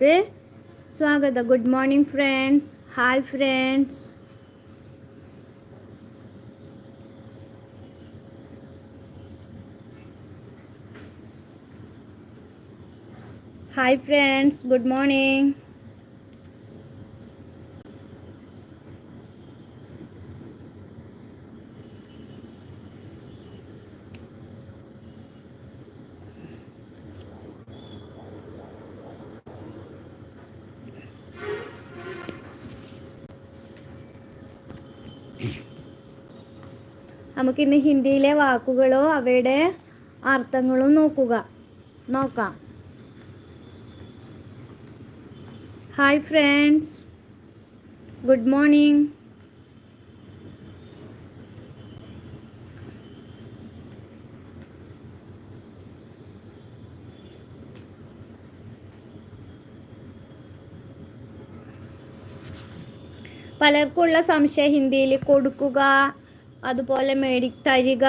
വീഡിയോയിലേക്ക് സ്വാഗതം good morning friends hi friends hi friends good morning നമുക്കിന്ന് ഹിന്ദിയിലെ വാക്കുകളോ അവയുടെ അർത്ഥങ്ങളും നോക്കുക. നോക്കാം. ഹായ് ഫ്രണ്ട്സ് ഗുഡ് മോർണിംഗ് പലർക്കുള്ള സംശയം ഹിന്ദിയിൽ കൊടുക്കുക അതുപോലെ മേടി തരിക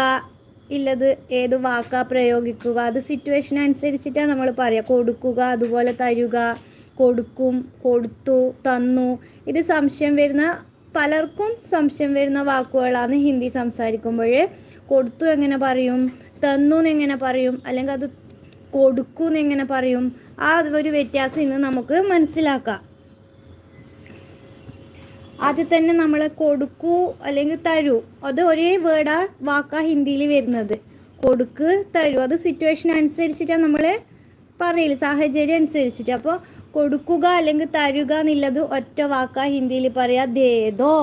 ഇല്ലത് ഏത് വാക്കാ പ്രയോഗിക്കുക അത് സിറ്റുവേഷൻ അനുസരിച്ചിട്ടാണ് നമ്മൾ പറയുക കൊടുക്കുക അതുപോലെ തരുക കൊടുക്കും കൊടുത്തു തന്നു. ഇത് സംശയം വരുന്ന പലർക്കും സംശയം വരുന്ന വാക്കുകളാണ് ഹിന്ദി സംസാരിക്കുമ്പോൾ കൊടുത്തു എങ്ങനെ പറയും തന്നു എങ്ങനെ പറയും അല്ലെങ്കിൽ അത് കൊടുക്കൂ എങ്ങനെ പറയും. ആ ഒരു വ്യത്യാസം ഇന്ന് നമുക്ക് മനസ്സിലാക്കാം. ആദ്യം തന്നെ നമ്മൾ കൊടുക്കൂ അല്ലെങ്കിൽ തരൂ. അത് ഒരേ വേർഡാ വാക്കാ ഹിന്ദിയിൽ വരുന്നത്. കൊടുക്ക് തരൂ. അത് സിറ്റുവേഷൻ അനുസരിച്ചിട്ടാണ് നമ്മൾ പറയില്ല സാഹചര്യം അനുസരിച്ചിട്ട്. അപ്പോൾ കൊടുക്കുക അല്ലെങ്കിൽ തരുക എന്നുള്ളത് ഒറ്റ വാക്കാ ഹിന്ദിയിൽ പറയാ ദേദോ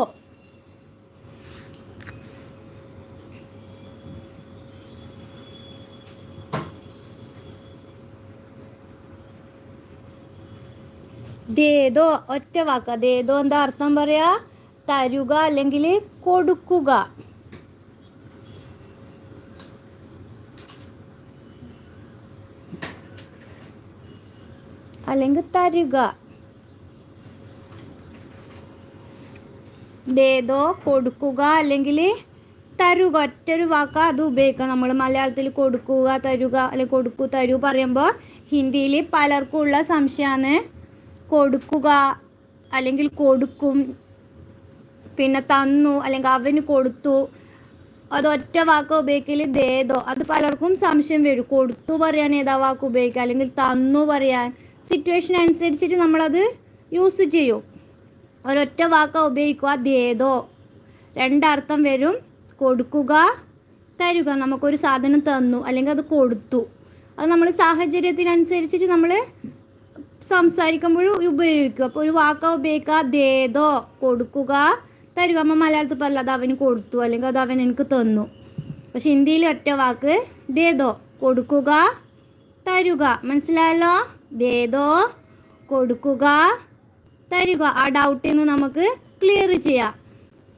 ദേദോ ഒറ്റ വാക്ക. ദേദോ എന്താ അർത്ഥം പറയാ? തരുക അല്ലെങ്കിൽ കൊടുക്കുക. അല്ലെങ്കിൽ തരുക. ദേദോ കൊടുക്കുക അല്ലെങ്കിൽ തരുക. ഒറ്റൊരു വാക്ക. അത് ഉപയോഗിക്കാം നമ്മൾ മലയാളത്തിൽ കൊടുക്കുക തരുക അല്ലെങ്കിൽ കൊടുക്കു തരൂ പറയുമ്പോൾ ഹിന്ദിയിൽ പലർക്കും ഉള്ള സംശയമാണ്. കൊടുക്കുക അല്ലെങ്കിൽ കൊടുക്കും. പിന്നെ തന്നു അല്ലെങ്കിൽ അവന് കൊടുത്തു. അതൊറ്റ വാക്ക് ഉപയോഗിക്കൽ ദേദോ അത് പലർക്കും സംശയം വരും. കൊടുത്തു പറയാൻ ഏതാ വാക്ക് ഉപയോഗിക്കുക? അല്ലെങ്കിൽ തന്നു പറയാൻ. സിറ്റുവേഷൻ അനുസരിച്ചിട്ട് നമ്മളത് യൂസ് ചെയ്യും. ഒരൊറ്റ വാക്ക ഉപയോഗിക്കുക ദേദോ രണ്ടർത്ഥം വരും. കൊടുക്കുക തരുക. നമുക്കൊരു സാധനം തന്നു അല്ലെങ്കിൽ അത് കൊടുത്തു. അത് നമ്മൾ സാഹചര്യത്തിനനുസരിച്ചിട്ട് നമ്മൾ സംസാരിക്കുമ്പോഴും ഉപയോഗിക്കും. അപ്പോൾ ഒരു വാക്ക ഉപയോഗിക്കുക ദേദോ കൊടുക്കുക. തരുക അമ്മ മലയാളത്തിൽ പറയില്ല അത് അവന് കൊടുത്തു അല്ലെങ്കിൽ അത് അവൻ എനിക്ക് തന്നു. പക്ഷെ ഹിന്ദിയിൽ ഒറ്റ വാക്ക് ദേദോ കൊടുക്കുക തരുക. മനസ്സിലായല്ലോ? ദേദോ കൊടുക്കുക തരുക. ആ ഡൗട്ടിൽ നിന്ന് നമുക്ക് ക്ലിയർ ചെയ്യാം.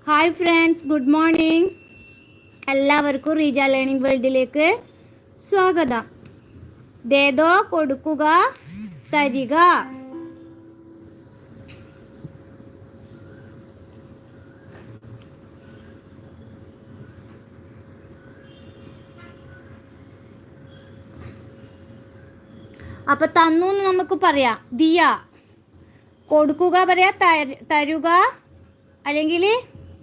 ഹായ് ഫ്രണ്ട്സ് ഗുഡ് മോർണിംഗ് എല്ലാവർക്കും റീജ ലേണിംഗ് വേൾഡിലേക്ക് സ്വാഗതം. ദേദോ കൊടുക്കുക തരിക അപ്പൊ തന്നു എന്ന് നമുക്ക് പറയാം. ദിയ. കൊടുക്കുക പറയാ തരുക. അല്ലെങ്കിൽ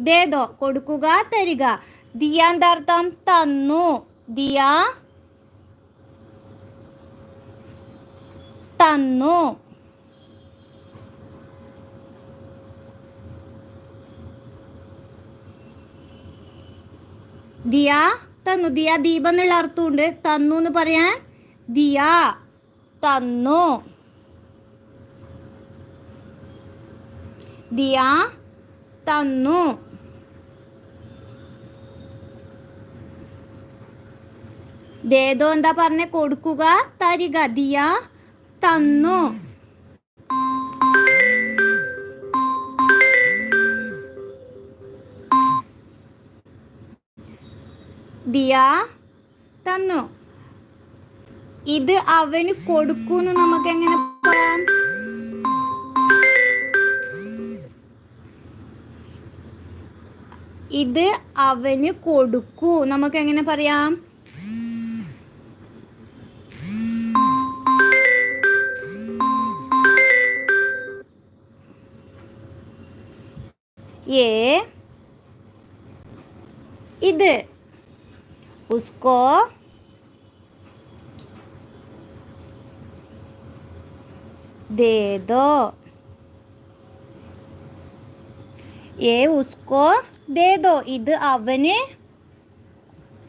ദേദോ കൊടുക്കുക തരിക. ദിയ എന്താർത്ഥം തന്നു. ദിയ തന്നു. ദിയ തന്നു. ദിയ ദീപം എന്നുള്ള അർത്ഥമുണ്ട്. തന്നു എന്ന് പറയാൻ ദിയ തന്നു. ദിയ തന്നു. ദേദോ എന്താ പറഞ്ഞ? കൊടുക്കുക തരിക. ദിയ തന്നു. ദിയ തന്നു. ഇത് അവന് കൊടുക്കൂന്ന് നമുക്ക് എങ്ങനെ പറയാം? ഇത് അവന് കൊടുക്കൂ. നമുക്ക് എങ്ങനെ പറയാം? ये ഇത് उसको दे दो ഏ ഉസ്കോ ദേ ദോ ഇത് അവന്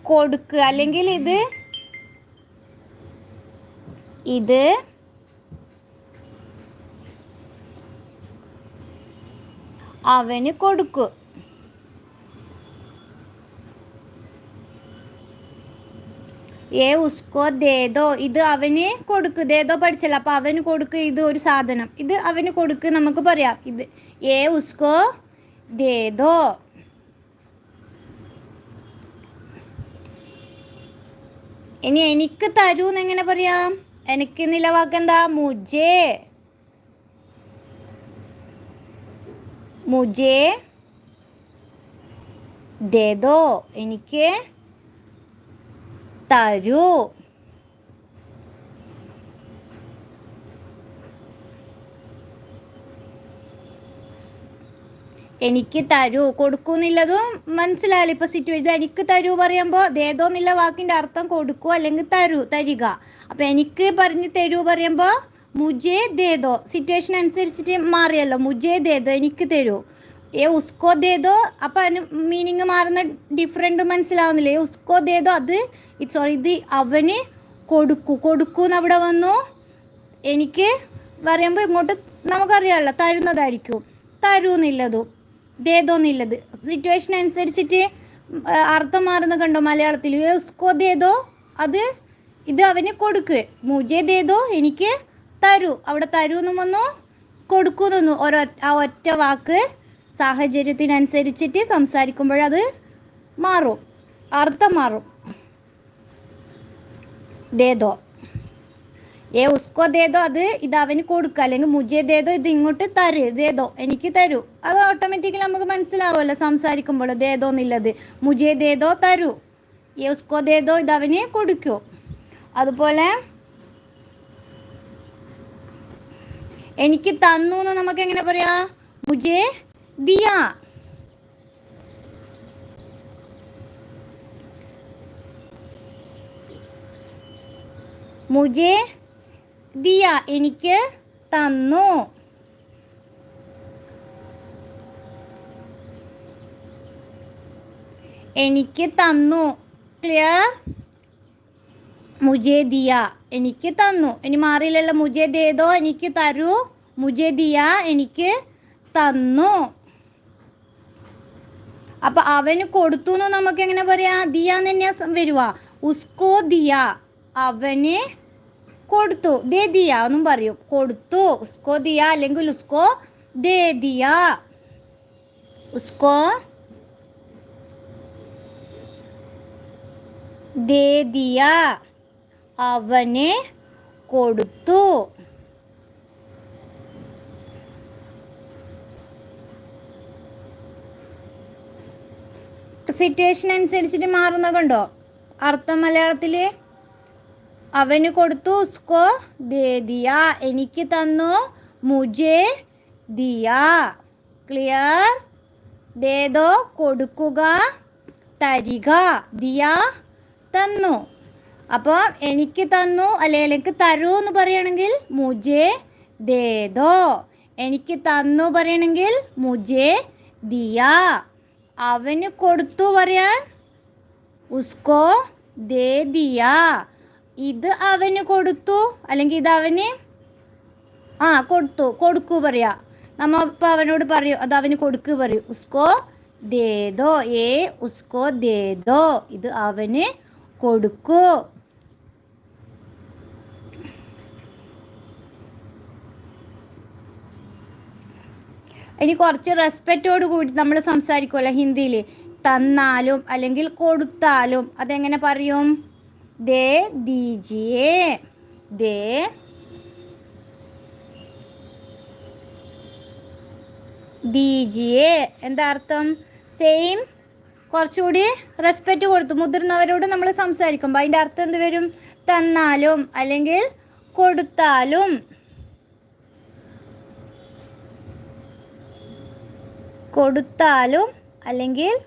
കൊടുക്കുക അല്ലെങ്കിൽ ഇത് ഇത് അവന് കൊടുക്കൂ. ഏ ഉസ്കോ ദേദോ ഇത് അവന് കൊടുക്ക്. ദേദോ പഠിച്ചല്ല അപ്പൊ അവന് കൊടുക്ക് ഇത് ഒരു സാധനം. ഇത് അവന് കൊടുക്ക് നമുക്ക് പറയാം. ഇത് ഏ ഉസ്കോ ദേദോ. ഇനി എനിക്ക് തരൂ എന്ന് എങ്ങനെ പറയാം? എനിക്ക് നിലവാക്കെന്താ മുജേ. മുജേ ദേദോ എനിക്ക് തരൂ. എനിക്ക് തരൂ. കൊടുക്കൂന്നുള്ളതും മനസ്സിലായാലും ഇപ്പൊ സിറ്റുവേഷൻ എനിക്ക് തരൂ പറയുമ്പോൾ ദേദോ എന്നുള്ള വാക്കിന്റെ അർത്ഥം കൊടുക്കൂ അല്ലെങ്കിൽ തരൂ തരിക. അപ്പൊ എനിക്ക് പറഞ്ഞ് തരൂ പറയുമ്പോൾ മുജേ ദേദോ. സിറ്റുവേഷൻ അനുസരിച്ചിട്ട് മാറിയല്ലോ. മുജേ ദേദോ എനിക്ക് തരൂ. ഏ ഉസ്കോ ദേദോ? അപ്പൊ അതിന് മീനിങ് മാറുന്ന ഡിഫറെന്റ് മനസ്സിലാവുന്നില്ല? ഏ ഉസ്കോ ദേദോ അത് ഇറ്റ് സോറി ഇത് അവന് കൊടുക്കൂ. കൊടുക്കൂ അവിടെ വന്നു. എനിക്ക് പറയുമ്പോൾ ഇങ്ങോട്ട് നമുക്കറിയാമല്ലോ തരുന്നതായിരിക്കും. തരൂന്നില്ലതും. ദേദോന്നില്ലത് സിറ്റുവേഷൻ അനുസരിച്ചിട്ട് അർത്ഥം മാറുന്ന കണ്ടോ മലയാളത്തിൽ? ഏ ഉസ്കോ ദേദോ അത് ഇത് അവന് കൊടുക്കുക മുജേ ദേദോ എനിക്ക് തരൂ. അവിടെ തരൂ എന്നും വന്നു. കൊടുക്കുന്നു ഓരോ ആ ഒറ്റ വാക്ക് സാഹചര്യത്തിനനുസരിച്ചിട്ട് സംസാരിക്കുമ്പോഴത് മാറും. അർത്ഥം മാറും. ദേദോ ഏ ഉസ്കോ ദേദോ അത് ഇത് അവന് കൊടുക്കുക അല്ലെങ്കിൽ മുജേ ദേദോ ഇത് ഇങ്ങോട്ട് തരു. ദേദോ എനിക്ക് തരൂ. അത് ഓട്ടോമാറ്റിക്കലി നമുക്ക് മനസ്സിലാവുമല്ലോ സംസാരിക്കുമ്പോൾ ദേദോ എന്നുള്ളത്. മുജേ ദേദോ തരൂ. ഏ ഉസ്കോ ദേദോ ഇത് അവന് കൊടുക്കൂ. അതുപോലെ എനിക്ക് തന്നു എന്ന് നമുക്ക് എങ്ങനെ പറയാ? മുജേ ദിയ. മുജേ ദിയ എനിക്ക് തന്നു. എനിക്ക് തന്നു. ക്ലിയർ മുജേ ദിയ എനിക്ക് തന്നു. ഇനി മാറിയില്ലല്ലോ. മുജേ ദേതോ എനിക്ക് തരൂ. മുജേ ദിയ എനിക്ക് തന്നു. അപ്പൊ അവന് കൊടുത്തു എന്ന് നമുക്ക് എങ്ങനെ പറയാ? ദിയ എന്ന് തന്നെയാ സം- വരുവാ. ഉസ്കോ ദിയ. അവന് കൊടുത്തു. ദേ ദിയ എന്നും പറയും. കൊടുത്തു. ഉസ്കോ ദിയ അല്ലെങ്കിൽ ഉസ്കോ ദേ ദിയ. ഉസ്കോ ദേ ദിയ. അവന് കൊടുത്തു. സിറ്റുവേഷൻ അനുസരിച്ചിട്ട് മാറുന്ന കണ്ടോ? അർത്ഥം മലയാളത്തിൽ അവന് കൊടുത്തു ഉസ്കോ ദേ ദിയ എനിക്ക് തന്നു മുജേ ദിയ. ക്ലിയർ ദേദോ കൊടുക്കുക തരിക ദിയ തന്നു. അപ്പോൾ എനിക്ക് തന്നു അല്ലെങ്കിൽ എനിക്ക് തരൂ എന്ന് പറയുകയാണെങ്കിൽ മുജേ ദേദോ. എനിക്ക് തന്നു പറയണമെങ്കിൽ മുജേ ദിയ. അവന് കൊടുത്തു പറയാൻ ഉസ്കോ ദേ ദിയ. ഇത് അവന് കൊടുത്തു അല്ലെങ്കിൽ ഇത് അവന് ആ കൊടുത്തു കൊടുക്കൂ പറയാ. നമ്മ ഇപ്പം അവനോട് പറയൂ അത് അവന് കൊടുക്കൂ പറയൂ. ഉസ്കോ ദേദോ ഏ ഉസ്കോ ദേദോ. ഇത് അവന് കൊടുക്കൂ. ഇനി കുറച്ച് റെസ്പെക്റ്റോട് കൂടി നമ്മൾ സംസാരിക്കുമല്ലോ ഹിന്ദിയിൽ തന്നാലും അല്ലെങ്കിൽ കൊടുത്താലും അതെങ്ങനെ പറയും? ദേ ദീജിയേ ദേ. ദീജിയേ എന്താ അർത്ഥം? സെയിം കുറച്ചുകൂടി റെസ്പെക്റ്റ് കൊടുത്തു. മുതിർന്നവരോട് നമ്മൾ സംസാരിക്കുമ്പോൾ അതിന്റെ അർത്ഥം എന്ത് വരും? തന്നാലും അല്ലെങ്കിൽ കൊടുത്താലും. കൊടുത്താലും അല്ലെങ്കിൽ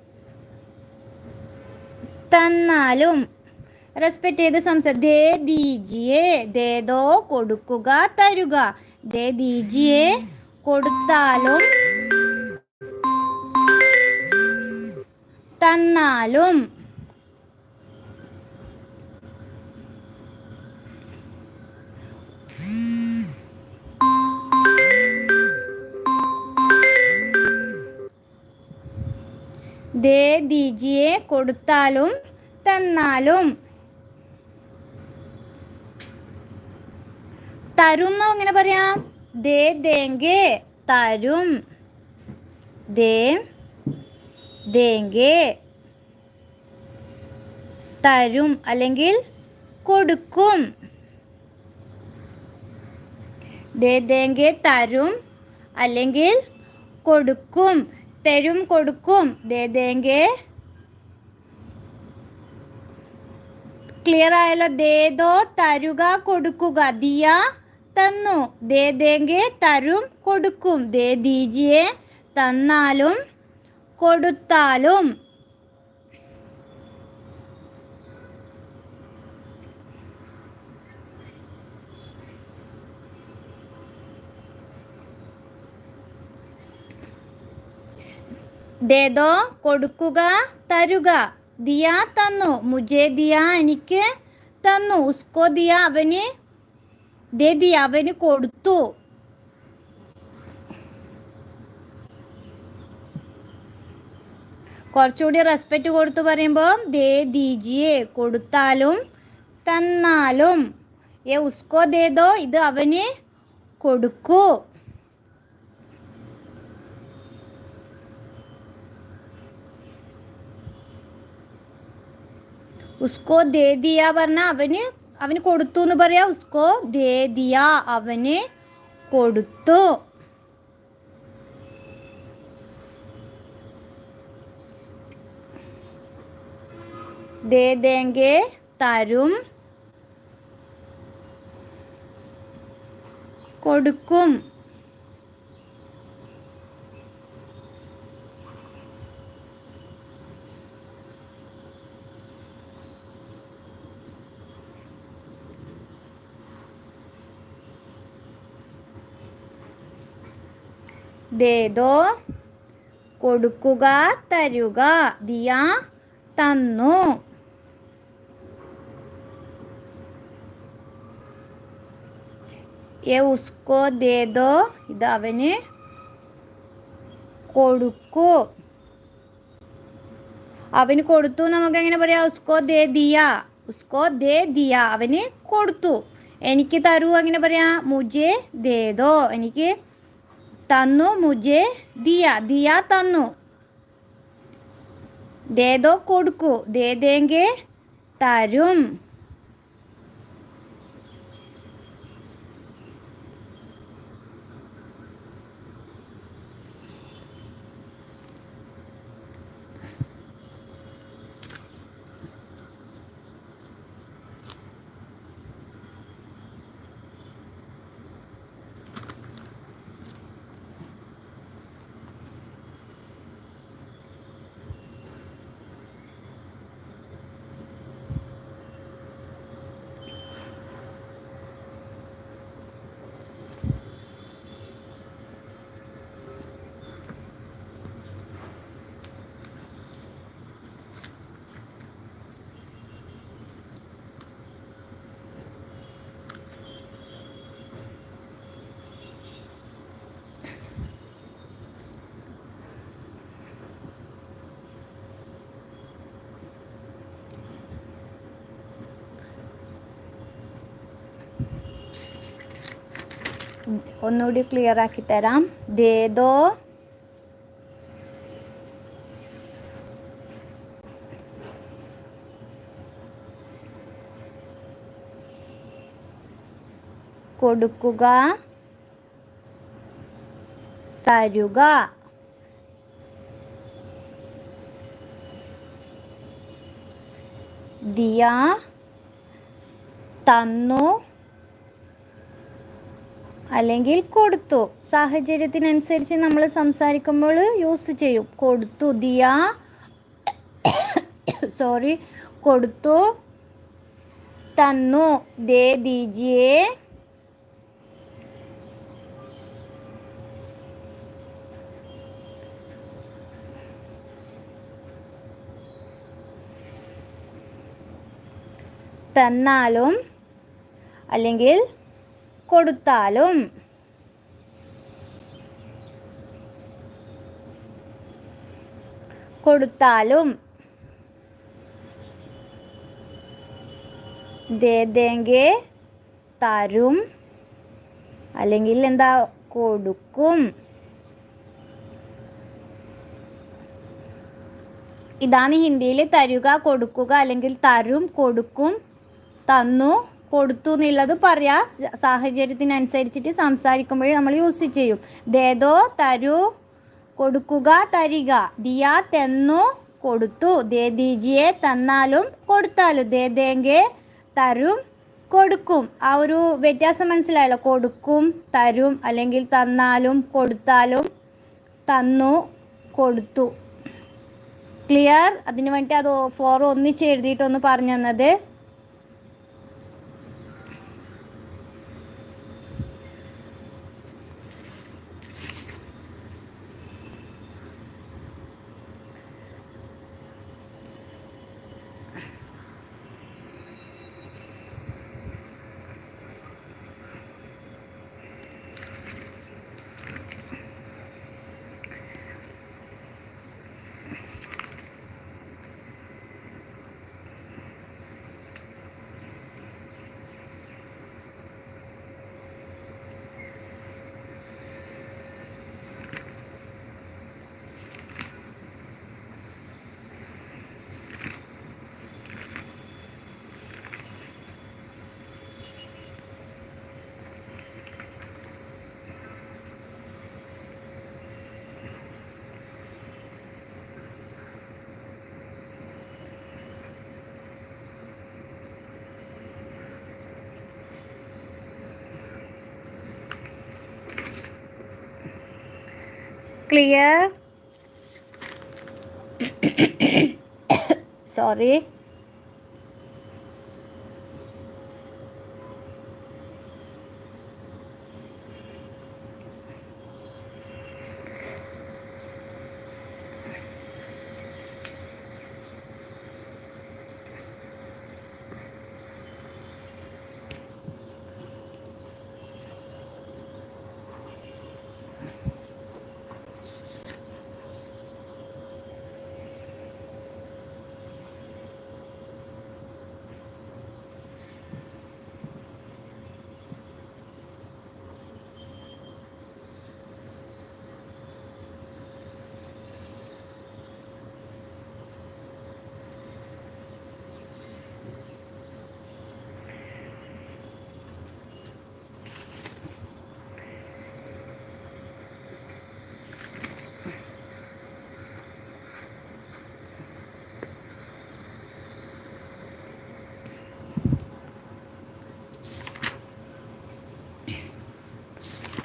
തന്നാലും. റെസ്പെക്റ്റ് ചെയ്ത് സംസാരിച്ചോ കൊടുക്കുക തരുക. ദേ ദീജിയെ കൊടുത്താലും തന്നാലും. ദേ ദീജിയെ കൊടുത്താലും തന്നാലും. തരും എന്നോ എങ്ങനെ പറയാം? ദേ ദേങ്കേ തരും. ദേ ദേങ്കേ തരും അല്ലെങ്കിൽ കൊടുക്കും. ദേ ദേങ്കേ തരും അല്ലെങ്കിൽ കൊടുക്കും. തരും കൊടുക്കും. ദേ ദേങ്കെ ക്ലിയർ ആയല്ലോ. ദേദോ തരുക കൊടുക്കുക. ദിയ തന്നു. ദേ ദേങ്കെ തരും കൊടുക്കും. ദേ ദീജിയെ തന്നാലും കൊടുത്താലും. ദേദോ കൊടുക്കുക തരുക. ദിയ തന്നു. മുജേ ദിയ എനിക്ക് തന്നു. ഉസ്കോ ദിയ അവന് ദിയ അവന് കൊടുത്തു. കുറച്ചുകൂടി റെസ്പെക്റ്റ് കൊടുത്ത് പറയുമ്പോൾ ദേ ദീജിയെ കൊടുത്താലും തന്നാലും. ഏ ഉസ്കോ ദേദോ ഇത് അവന് കൊടുക്കൂ. ഉസ്കോ ദേ ദിയ പറഞ്ഞ അവന് അവന് കൊടുത്തു എന്ന് പറയാ ഉസ്കോ ദേ ദിയ അവന് കൊടുത്തു. ദേ തരും കൊടുക്കും. ദേദോ കൊടുക്കുക തരുക ദിയ തന്നു. എ ഉസ്കോ ദേദോ ഇത് അവന് കൊടുക്കൂ. അവന് കൊടുത്തു നമുക്ക് എങ്ങനെ പറയാം? ഉസ്കോ ദേ ദിയ. ഉസ്കോ ദേ ദിയ. അവന് കൊടുത്തു. എനിക്ക് തരൂ എങ്ങനെ പറയാം? മുജെ ദേദോ എനിക്ക് തന്നു മുജെ ദിയ ദിയ തന്നു. ദേദോ കൊടുക്കൂ दे देंगे തരും. ഒന്നുകൂടി ക്ലിയർ ആക്കി തരാം. ദേദോ കൊടുക്കുക. തരുക. ദിയ. തന്നു. അല്ലെങ്കിൽ കൊടുത്തു. സാഹചര്യത്തിനനുസരിച്ച് നമ്മൾ സംസാരിക്കുമ്പോൾ യൂസ് ചെയ്യും. കൊടുത്തു ദിയ സോറി കൊടുത്തു തന്നു ദേ ദീജിയേ. തന്നാലും അല്ലെങ്കിൽ കൊടുത്താലും കൊടുത്താലും തരും. അല്ലെങ്കിൽ എന്താ കൊടുക്കും. ഇതാണ് ഹിന്ദിയിൽ തരുക കൊടുക്കുക അല്ലെങ്കിൽ തരും കൊടുക്കും തന്നു. കൊടുത്തു എന്നുള്ളത് പറയാ സാഹചര്യത്തിനനുസരിച്ചിട്ട് സംസാരിക്കുമ്പോഴേ നമ്മൾ യൂസ് ചെയ്യും. ദേദോ തരു കൊടുക്കുക തരിക. ദിയ തെന്നു കൊടുത്തു. ദേ ദീജിയെ തന്നാലും കൊടുത്താലും ദേ ദേങ്കെ തരും കൊടുക്കും. ആ ഒരു വ്യത്യാസം മനസ്സിലായല്ലോ. കൊടുക്കും തരും അല്ലെങ്കിൽ തന്നാലും കൊടുത്താലും തന്നു കൊടുത്തു. ക്ലിയർ അതിന് വേണ്ടി അത് ഫോർ ഒന്നിച്ച് എഴുതിയിട്ടൊന്ന് പറഞ്ഞു തന്നത്. ക്ലിയർ സോറി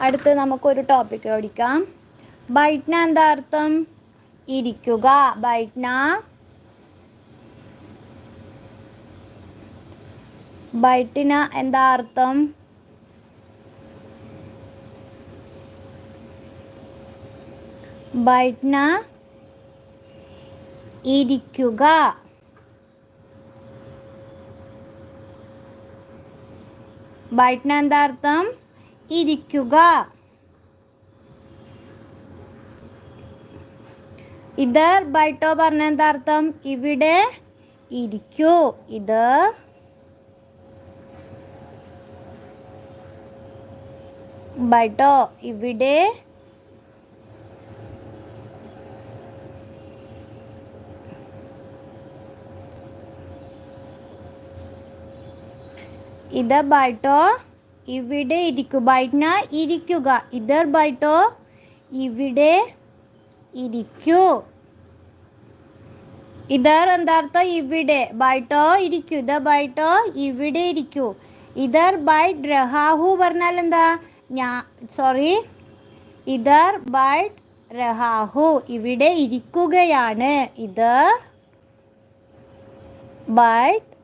അടുത്ത് നമുക്കൊരു ടോപ്പിക് പഠിക്കാം. ബൈറ്റ്ന എന്താ അർത്ഥം ഇരിക്കുക. ബൈറ്റ്ന ബൈറ്റിന എന്താ അർത്ഥം ബൈറ്റ്ന ഇരിക്കുക. ബൈറ്റ്ന എന്താ അർത്ഥം ഇരിക്കുക. ഇതർ ബൈട്ടോ പറഞ്ഞ എന്താ അർത്ഥം? ഇവിടെ ഇരിക്കൂ. ഇത് ബൈട്ടോ ഇവിടെ ഇത് ബൈട്ടോ ഇവിടെ ഇരിക്കു. ബൈറ്റ്ന ഇരിക്കുക. ഇതർ ബൈട്ടോ ഇവിടെ ഇരിക്കൂ. ഇതർ എന്താർത്ഥം? ഇവിടെ. ബൈട്ടോ ഇരിക്കൂ. ഇതർ ബൈട്ടോ ഇവിടെ ഇരിക്കൂ. ഇതർ ബൈറ്റ് രഹാഹു പറഞ്ഞാൽ എന്താ? ഞാൻ സോറി. ഇതർ ബൈറ്റ് രഹാഹു ഇവിടെ ഇരിക്കുകയാണ്. ഇത് ബൈട്ട്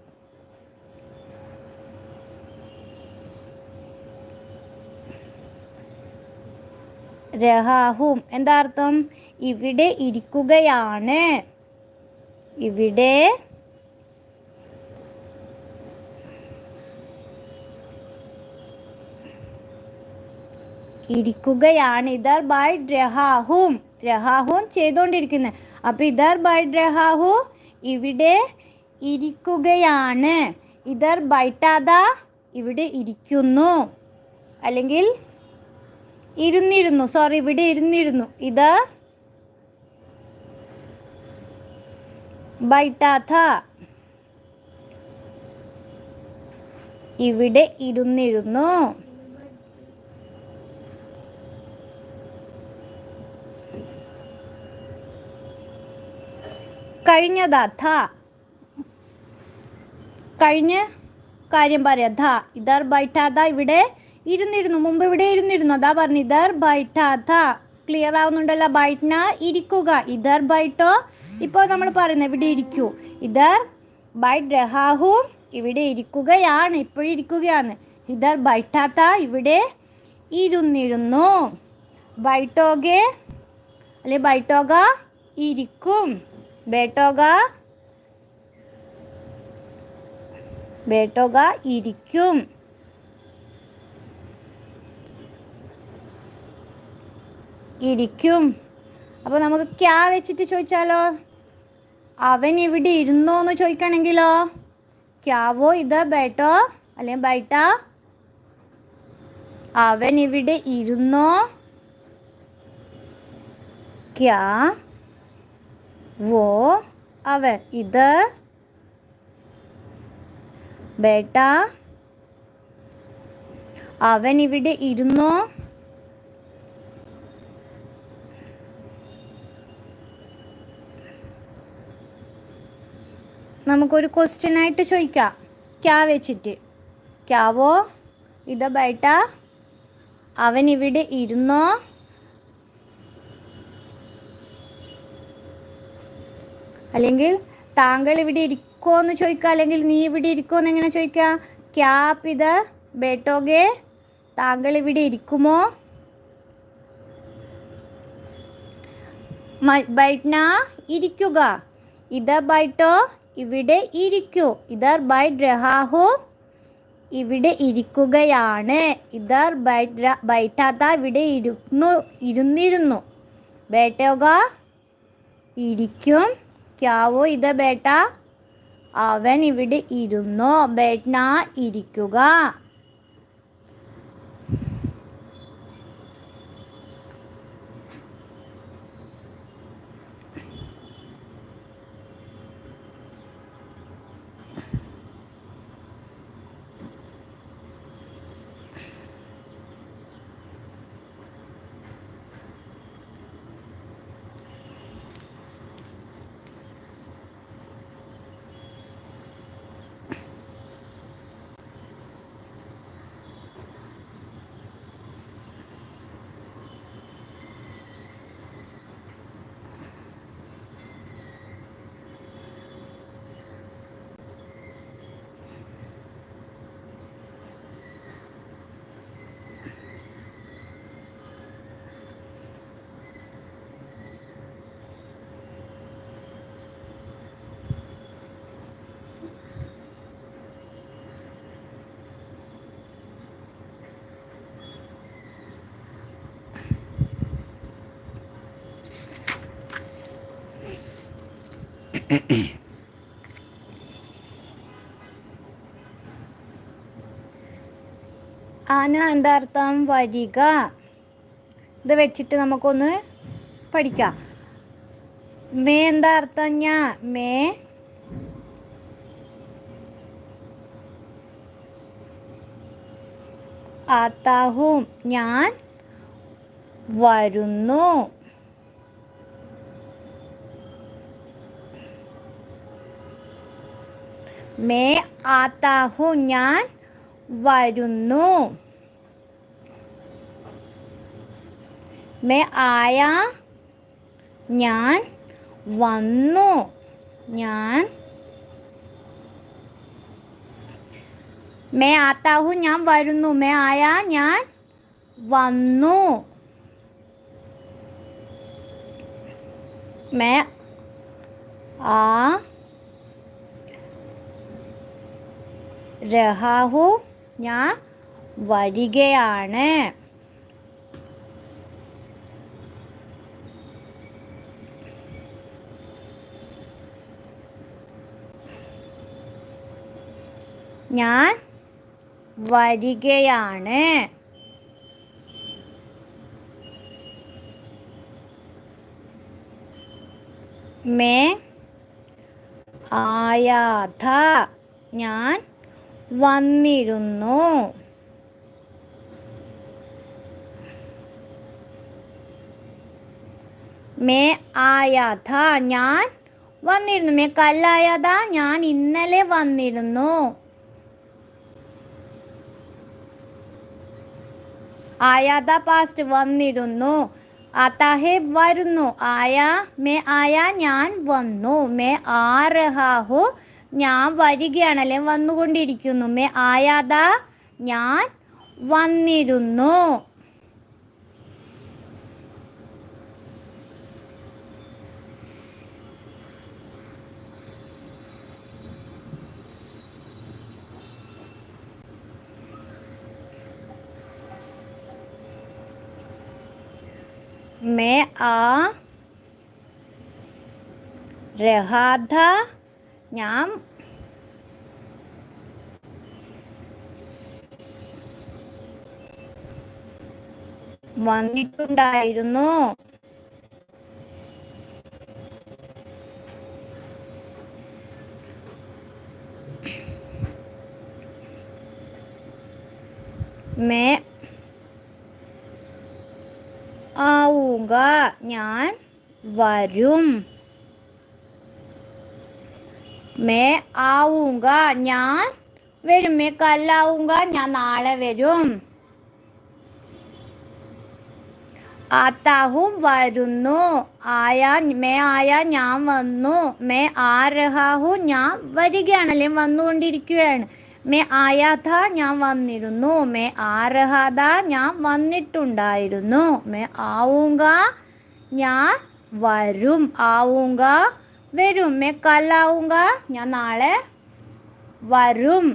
രഹാഹും. എന്താ അർത്ഥം? ഇവിടെ ഇരിക്കുകയാണ്. ഇവിടെ ഇരിക്കുകയാണ്. ഇതർ ബൈ രഹാഹും. രഹാഹും ചെയ്തുകൊണ്ടിരിക്കുന്നത് അപ്പൊ ഇതർ ബൈ രഹാഹു ഇവിടെ ഇരിക്കുകയാണ്. ഇതർ ബൈട്ടാത ഇവിടെ ഇരിക്കുന്നു. അല്ലെങ്കിൽ ഇരുന്നിരുന്നു. സോറി ഇവിടെ ഇരുന്നിരുന്നു. ഇത്. ബൈട്ടാഥ. ഇവിടെ ഇരുന്നിരുന്നു. കഴിഞ്ഞതാ ധ. കഴിഞ്ഞ കാര്യം പറയാം ധ. ഇതർ ബൈട്ടാഥ ഇവിടെ ഇരുന്നിരുന്നു മുമ്പ് ഇവിടെ ഇരുന്നിരുന്നു? അതാ പറഞ്ഞു ഇതർ ബൈഠാത ക്ലിയർ ആവുന്നുണ്ടല്ലോ ബൈഠന ഇരിക്കുക. ഇതർ ബൈട്ടോ? ഇപ്പോൾ നമ്മൾ പറയുന്നത് ഇവിടെ ഇരിക്കൂ. ഇതർ ബൈറ്റ് രഹാഹു ഇവിടെ ഇരിക്കുകയാണ് ഇപ്പോഴിരിക്കുകയാണ് ഇതർ ബൈഠാത്ത ഇവിടെ ഇരുന്നിരുന്നു. ബൈട്ടോകെ അല്ലെ ബൈട്ടോക ഇരിക്കും. ബേട്ടോക ബേട്ടോക ഇരിക്കും. ഇരിക്കും. അപ്പോൾ നമുക്ക് ക്യാ വെച്ചിട്ട് ചോദിച്ചാലോ? അവൻ ഇവിടെ ഇരുന്നോ എന്ന് ചോദിക്കണമെങ്കിലോ ക്യാവോ ഇത് ബേട്ടോ? അല്ലെങ്കിൽ ബൈട്ട? അവൻ ഇവിടെ ഇരുന്നോ? ക്യാ? വോ? അവൻ ഇത്? ബേട്ട? അവൻ ഇവിടെ ഇരുന്നോ? നമുക്കൊരു ക്വസ്റ്റ്യൻ ആയിട്ട് ചോദിക്കാം. ക്യാ വെച്ചിട്ട്. ക്യാവോ? ഇത ബേട്ട. അവൻ ഇവിടെ ഇരുന്നോ? അല്ലെങ്കിൽ താങ്കൾ ഇവിടെ ഇരിക്കോ എന്ന് ചോദിക്കുക അല്ലെങ്കിൽ നീ ഇവിടെ ഇരിക്കോ എന്ന് എങ്ങനെ ചോദിക്കുക ക്യാപ് ഇത് ബേട്ടോഗേ താങ്കൾ ഇവിടെ ഇരിക്കുമോ? ബൈറ്റ്ന ഇരിക്കുക. ഇത് ബൈട്ടോ ഇവിടെ ഇരിക്കൂ. ഇതർ ബൈ രഹാഹു ഇവിടെ ഇരിക്കുകയാണ്. ഇതർ ബൈ ബൈറ്റാത്ത ഇവിടെ ഇരുന്നു ഇരുന്നിരുന്നു. ബേട്ടോക ഇരിക്കും. ക്യാവോ ഇത് ബേട്ട? അവൻ ഇവിടെ ഇരുന്നു. ബേട്ട ഇരിക്കുക. ആന എന്താർത്ഥം വരിക. ഇത് വെച്ചിട്ട് നമുക്കൊന്ന് പഠിക്കാം. മേ എന്താ അർത്ഥം ഞാൻ മേ. ആത്താഹും ഞാൻ വരുന്നു. മേ ആത്താഹു ഞാൻ വരുന്നു. മേ ആയ ഞാൻ വന്നു. ഞാൻ മേ ആത്താഹു ഞാൻ വരുന്നു. മേ ആയ ഞാൻ വന്നു. മേ ആ രഹാഹു ഞാൻ വരികയാണ്. ഞാൻ വരികയാണ്. മേ ആയാഥ ഞാൻ വന്നിരുന്നു. മേ ആയാഥ ഞാൻ വന്നിരുന്നു. മേ കല്ലായാഥ ഞാൻ ഇന്നലെ വന്നിരുന്നു. ആയാത പാസ്റ്റ് വന്നിരുന്നു. അതഹെ വരുന്നു. ആയ മേ ആയ ഞാൻ വന്നു. മേ ആരഹാഹു ഞാൻ വരികയാണ് അല്ലെ വന്നുകൊണ്ടിരിക്കുന്നു മേ ആയാത ഞാൻ വന്നിരുന്നു मैं आ रहा था ഞാൻ വന്നിട്ടുണ്ടായിരുന്നു. മേ ആവുക. ഞാൻ വരും. മേ ആവുക ഞാൻ വരും. മേ കല്ലാവുക ഞാൻ നാളെ വരും. ആത്താഹും വരുന്നു. ആയ മേ ആയ ഞാൻ വന്നു. മേ ആരഹാഹു ഞാൻ വരികയാണ് അല്ലെങ്കിൽ വന്നുകൊണ്ടിരിക്കുകയാണ്. മേ ആയാഥ ഞാൻ വന്നിരുന്നു. മേ ആരഹാദ ഞാൻ വന്നിട്ടുണ്ടായിരുന്നു. മേ ആവുക ഞാൻ വരും. ആവുക വരും മേ കല്ലാവുക ഞാൻ നാളെ വരും.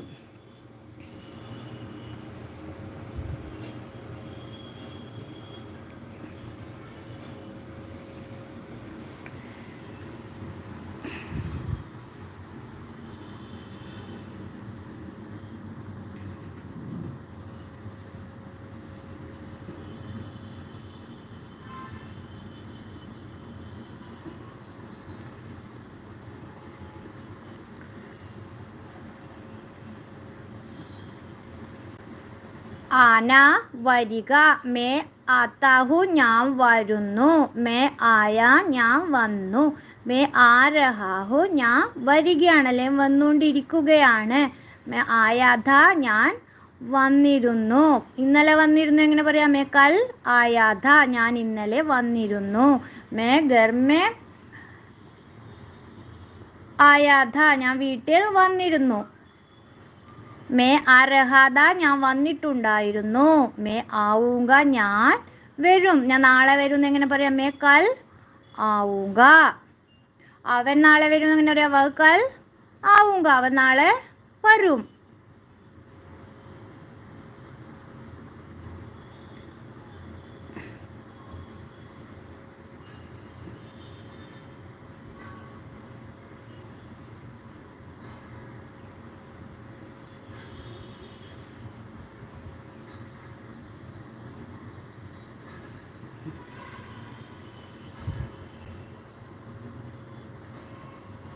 ആന വരിക മേ ആത്താഹു ഞാൻ വരുന്നു മേ ആയ ഞാൻ വന്നു മേ ആരഹാഹു ഞാൻ വരികയാണ് അല്ലെ വന്നുകൊണ്ടിരിക്കുകയാണ്. മേ ആയാധ ഞാൻ വന്നിരുന്നു. ഇന്നലെ വന്നിരുന്നു എങ്ങനെ പറയാം? മേ കൽ ആയാഥ ഞാൻ ഇന്നലെ വന്നിരുന്നു. മേ ഗർമേ ആയാഥ ഞാൻ വീട്ടിൽ വന്നിരുന്നു. മേ അർഹത ഞാൻ വന്നിട്ടുണ്ടായിരുന്നു. മേ ആവുക ഞാൻ വരും. ഞാൻ നാളെ വരും എങ്ങനെ പറയാം? മേ കൽ ആവുക അവൻ നാളെ വരും എങ്ങനെ പറയാം? വൽ കൽ ആവുക അവൻ നാളെ വരും.